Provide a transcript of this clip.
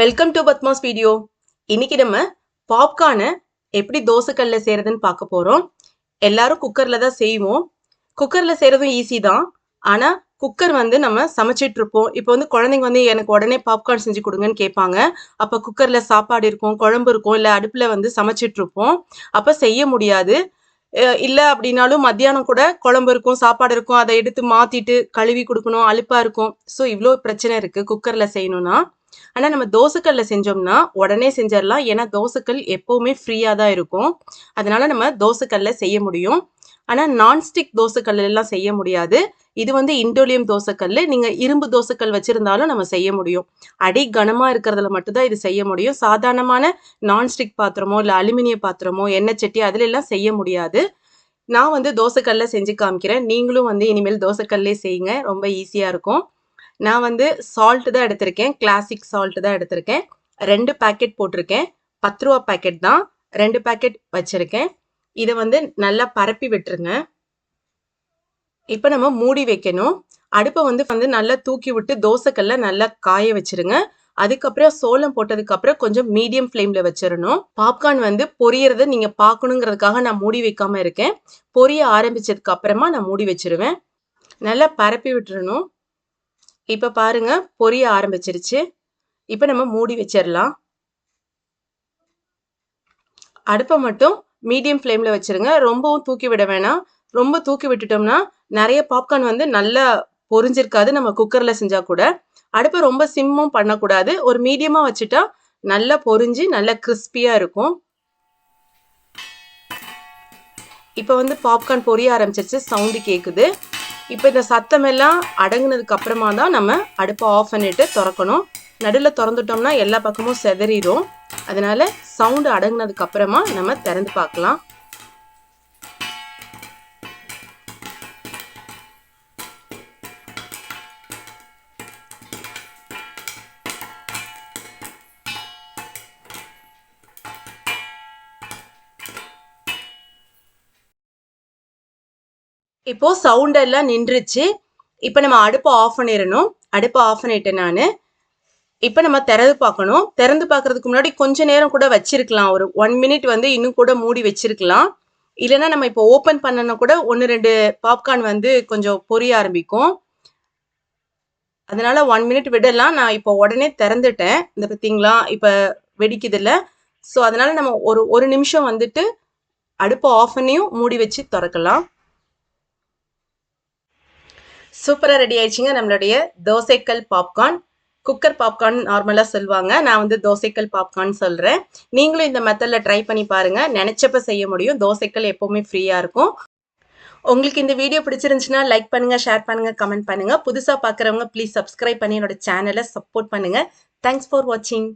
Welcome to Padma's video இன்னைக்கு நம்ம பாப்கார்னை எப்படி தோசைக்கல்ல செய்யறதுன்னு பார்க்க போகிறோம் எல்லாரும் குக்கரில் தான் செய்வோம். குக்கரில் செய்கிறதும் ஈஸி தான். ஆனால் குக்கர் வந்து நம்ம சமைச்சிட்டு இருப்போம். இப்போ வந்து குழந்தைங்க வந்து எனக்கு உடனே பாப்கார்ன் செஞ்சு கொடுங்கன்னு கேட்பாங்க. அப்போ குக்கரில் சாப்பாடு இருக்கும் குழம்பு இருக்கும் இல்லை அடுப்பில் வந்து சமைச்சிட்டு இருப்போம். அப்போ செய்ய முடியாது. இல்லை அப்படின்னாலும் மத்தியானம் கூட குழம்பு இருக்கும் சாப்பாடு இருக்கும் அதை எடுத்து மாற்றிட்டு கழுவி கொடுக்கணும் அழுப்பாக இருக்கும். ஸோ இவ்வளோ பிரச்சனை இருக்குது குக்கரில் செய்யணும்னா. ஆனால் நம்ம தோசைக்கல்ல செஞ்சோம்னா உடனே செஞ்சிடலாம். ஏன்னா தோசைக்கல் எப்போவுமே ஃப்ரீயாக தான் இருக்கும். அதனால நம்ம தோசைக்கல்ல செய்ய முடியும். ஆனால் நான்ஸ்டிக் தோசைக்கல் எல்லாம் செய்ய முடியாது. இது வந்து இண்டோலியம் தோசைக்கல் நீங்கள் இரும்பு தோசைக்கல் வச்சுருந்தாலும் நம்ம செய்ய முடியும். அடி கனமாக இருக்கிறதுல மட்டும்தான் இது செய்ய முடியும். சாதாரணமான நான்ஸ்டிக் பாத்திரமோ இல்லை அலுமினிய பாத்திரமோ எண்ணெய் சட்டி அதுல எல்லாம் செய்ய முடியாது. நான் வந்து தோசைக்கல்ல செஞ்சு காமிக்கிறேன். நீங்களும் வந்து இனிமேல் தோசைக்கல்லே செய்யுங்க. ரொம்ப ஈஸியாக இருக்கும். நான் வந்து சால்ட் தான் எடுத்திருக்கேன். கிளாசிக் சால்ட் தான் எடுத்திருக்கேன். ரெண்டு பேக்கெட் போட்டிருக்கேன். பத்து ரூபா பேக்கெட் தான். ரெண்டு பேக்கெட் வச்சுருக்கேன். இதை வந்து நல்லா பரப்பி விட்டுருங்க. இப்போ நம்ம மூடி வைக்கணும். அடுப்பை வந்து வந்து நல்லா தூக்கி விட்டு தோசைக்கல்ல நல்லா காய வச்சிருங்க. அதுக்கப்புறம் சோளம் போட்டதுக்கு அப்புறம் கொஞ்சம் மீடியம் ஃப்ளேம்ல வச்சிடணும் பாப்கார்ன் வந்து பொரியறத நீங்க பார்க்கணுங்கிறதுக்காக நான் மூடி வைக்காம இருக்கேன். பொரிய ஆரம்பிச்சதுக்கு அப்புறமா நான் மூடி வச்சிருவேன். நல்லா பரப்பி விட்டுறணும். இப்போ பாருங்க பொரிய ஆரம்பிச்சிருச்சு. இப்போ நம்ம மூடி வச்சிடலாம் அடுப்பை மட்டும் மீடியம் ஃப்ளேமில் வச்சுருங்க. ரொம்பவும் தூக்கி விட வேணாம். ரொம்ப தூக்கி விட்டுட்டோம்னா நிறைய பாப்கார்ன் வந்து நல்லா பொறிஞ்சிருக்காது நம்ம குக்கரில் செஞ்சால் கூட. அடுப்பை ரொம்ப சிம்மும் பண்ணக்கூடாது. ஒரு மீடியமாக வச்சுட்டா நல்லா பொரிஞ்சு நல்லா கிறிஸ்பியாக இருக்கும். இப்போ வந்து பாப்கார்ன் பொரிய ஆரம்பிச்சிருச்சு. சவுண்டு கேட்குது இப்போ இந்த சத்தம் எல்லாம் அடங்குனதுக்கு அப்புறமா தான் நம்ம அடுப்பை ஆஃப் பண்ணிட்டு திறக்கணும். நடுவில் திறந்துட்டோம்னா எல்லா பக்கமும் செதறிடும். அதனால சவுண்டு அடங்குனதுக்கு அப்புறமா நம்ம திறந்து பார்க்கலாம். இப்போ சவுண்ட் எல்லாம் நின்றுச்சு. இப்போ நம்ம அடுப்பை ஆஃப் பண்ணிடணும். அடுப்பை ஆஃப் பண்ணிட்டேன் நான் இப்போ நம்ம திறந்து பார்க்கணும். திறந்து பார்க்கறதுக்கு முன்னாடி கொஞ்ச நேரம் கூட வச்சிருக்கலாம். ஒரு ஒன் மினிட் வந்து இன்னும் கூட மூடி வச்சிருக்கலாம். இல்லைன்னா நம்ம இப்போ ஓப்பன் பண்ணனா கூட ஒன்று ரெண்டு பாப்கார்ன் வந்து கொஞ்சம் பொரிய ஆரம்பிக்கும். அதனால ஒன் மினிட் விடலாம். நான் இப்போ உடனே திறந்துட்டேன். இந்த பார்த்தீங்களா? இப்போ வெடிக்குது இல்லை ஸோ அதனால நம்ம ஒரு ஒரு நிமிஷம் வந்துட்டு அடுப்பை ஆஃப் பண்ணியும் மூடி வச்சு திறக்கலாம். சூப்பராக ரெடி ஆயிடுச்சுங்க நம்மளுடைய தோசைக்கல் பாப்கார்ன் குக்கர் பாப்கார்ன் நார்மலாக சொல்லுவாங்க. நான் வந்து தோசைக்கல் பாப்கார்ன் சொல்கிறேன் நீங்களும் இந்த மெத்தடில் ட்ரை பண்ணி பாருங்கள் நினச்சப்ப செய்ய முடியும். தோசைக்கல் எப்போவுமே ஃப்ரீயாக இருக்கும். உங்களுக்கு இந்த வீடியோ பிடிச்சிருந்துச்சுன்னா லைக் பண்ணுங்கள் ஷேர் பண்ணுங்கள் கமெண்ட் பண்ணுங்கள் புதுசாக பார்க்குறவங்க ப்ளீஸ் சப்ஸ்கிரைப் பண்ணி என்னோட சேனலை சப்போர்ட் பண்ணுங்கள் தேங்க்ஸ் ஃபார் வாட்சிங்